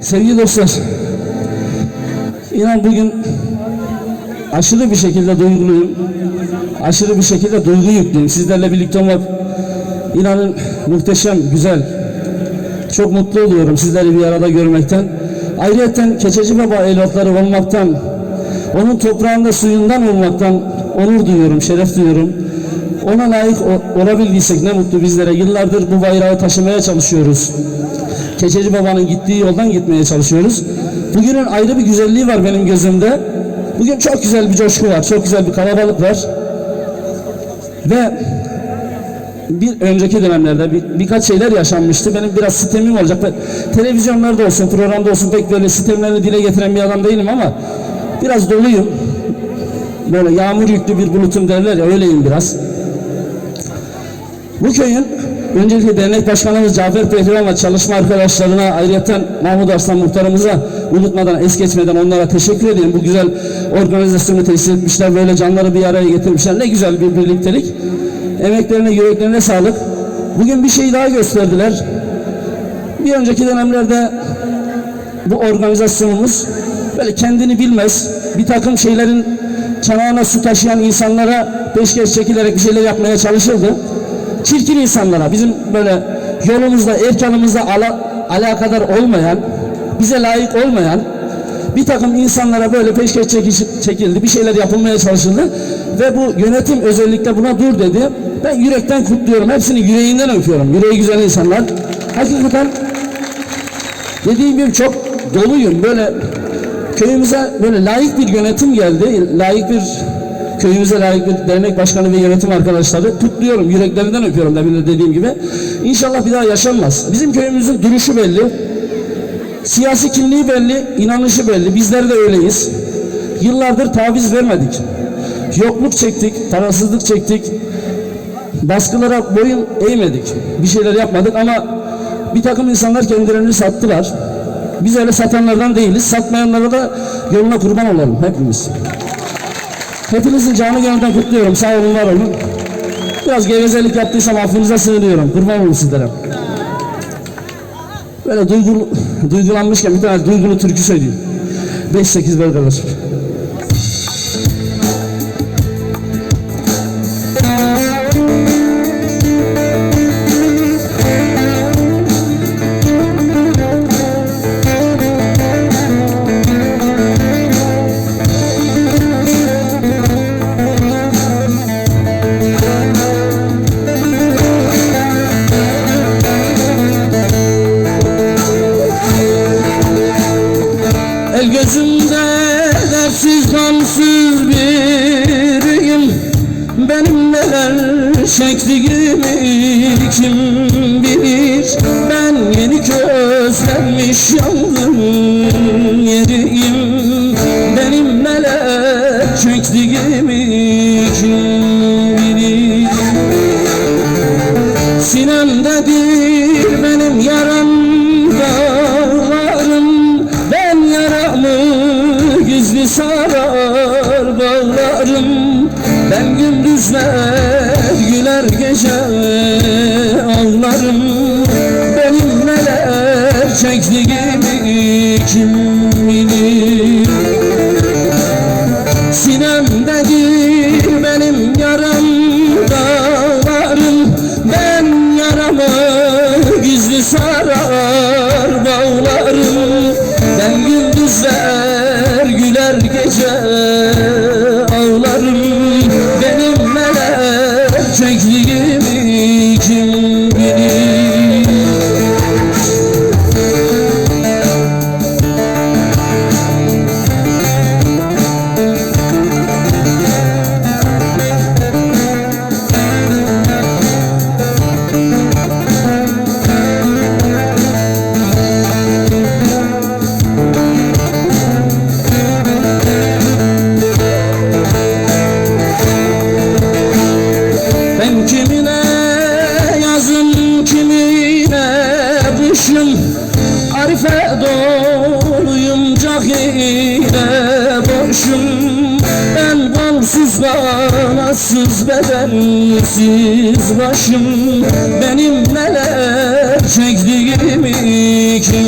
Sevgili dostlar, inan bugün aşırı bir şekilde duyguluyum. Aşırı bir şekilde duygu yüklüyüm. Sizlerle birlikte olmak inanın muhteşem, güzel. Çok mutlu oluyorum sizleri bir arada görmekten. Ayrıca Keçeci Baba evlatları olmaktan, onun toprağında suyundan olmaktan onur duyuyorum, şeref duyuyorum. Ona layık olabildiysek ne mutlu bizlere. Yıllardır bu bayrağı taşımaya çalışıyoruz. Keçeci Baba'nın gittiği yoldan gitmeye çalışıyoruz. Bugünün ayrı bir güzelliği var benim gözümde. Bugün çok güzel bir coşku var, çok güzel bir kalabalık var. Ve bir önceki dönemlerde bir, birkaç şeyler yaşanmıştı. Benim biraz sistemim olacak. Ben, televizyonlarda olsun, programda olsun pek böyle sistemlerini dile getiren bir adam değilim ama biraz doluyum. Böyle yağmur yüklü bir bulutum derler ya öyleyim biraz. Bu köyün öncelikle dernek başkanımız Cafer Pehlivan ve çalışma arkadaşlarına ayrıca Mahmut Arslan muhtarımıza unutmadan es geçmeden onlara teşekkür edeyim. Bu güzel organizasyonu tesis etmişler. Böyle canları bir araya getirmişler. Ne güzel bir birliktelik. Emeklerine, yüreklerine sağlık. Bugün bir şey daha gösterdiler. Bir önceki dönemlerde bu organizasyonumuz böyle kendini bilmez bir takım şeylerin çanağına su taşıyan insanlara peşkeş çekilerek bir şeyler yapmaya çalışıldı. Çirkin insanlara bizim böyle yolumuzda, erkanımızda ala, alakadar olmayan, bize layık olmayan bir takım insanlara böyle peşkeş çekildi, bir şeyler yapılmaya çalışıldı ve bu yönetim özellikle buna dur dedi. Ben yürekten kutluyorum, hepsini yüreğinden öpüyorum. Yüreği güzel insanlar. Hakikaten Dediğim gibi çok doluyum. Böyle köyümüze böyle layık bir yönetim geldi. Layık bir köyümüze layık bir dernek başkanı ve yönetim arkadaşları kutluyorum. Yüreklerinden öpüyorum demin de dediğim gibi. İnşallah bir daha yaşanmaz. Bizim köyümüzün duruşu belli. Siyasi kimliği belli, inanışı belli. Bizler de öyleyiz. Yıllardır taviz vermedik. Yokluk çektik, parasızlık çektik. Baskılara boyun eğmedik. Bir şeyler yapmadık ama bir takım insanlar kendilerini sattılar. Biz öyle satanlardan değiliz. Satmayanlara da yoluna kurban olalım hepimiz. Hepinizin canı gönülden kutluyorum. Sağ olun, var olun. Biraz gevezelik yaptıysam affınıza sığınıyorum. Kurban olun sizlere. Böyle duygulu, duygulanmışken bir tane duygulu türkü söyleyeyim. 5-8 böyle kadar. Benim neler çektiğimi kim bilir? Ben yeni közlenmiş yangın yeriyim. Benim neler çektiğimi kim bilir? Sinemdedir benim yaram dağlarım. Ben yaramı gizli sarar bağlarım. Ben gündüzler güler gece ağlarım. Benim neler çektiğimi kim kışım Arife doluyum cahile boşum Ben balsız kanatsız bedensiz başım. Benim neler çektiğimi kim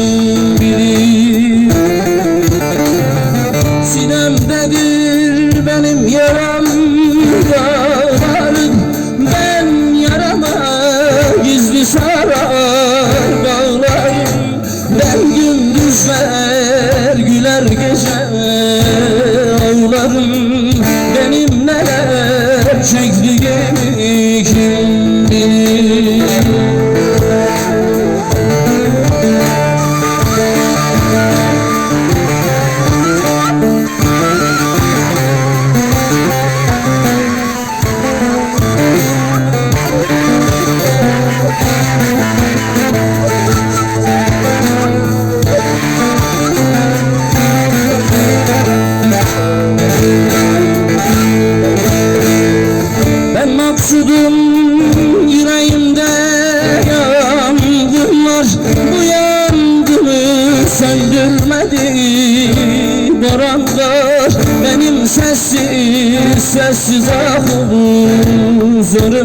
Boranlar benim sessiz sessiz ahuzlarım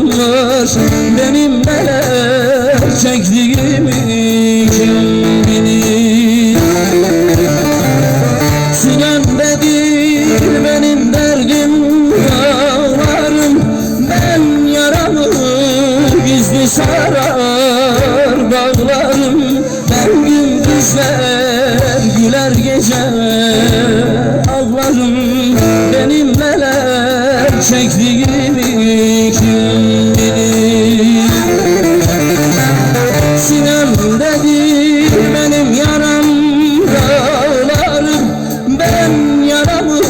var Benim neler çektiğimi kim bilir? Sinemde değil benim derdim ağlarım Ben yaramı gizli sarar bağlarım Ben gündüzler gece ağlarım Benim neler çektiğimi kim? Bilir Sinemde değil benim yaram dağlarım Ben yaramı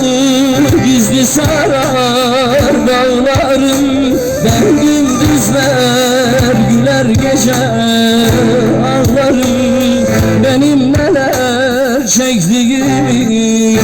gizli sarar bağlarım Ben gündüzler güler gece ağlarım Benim neler gerçekliği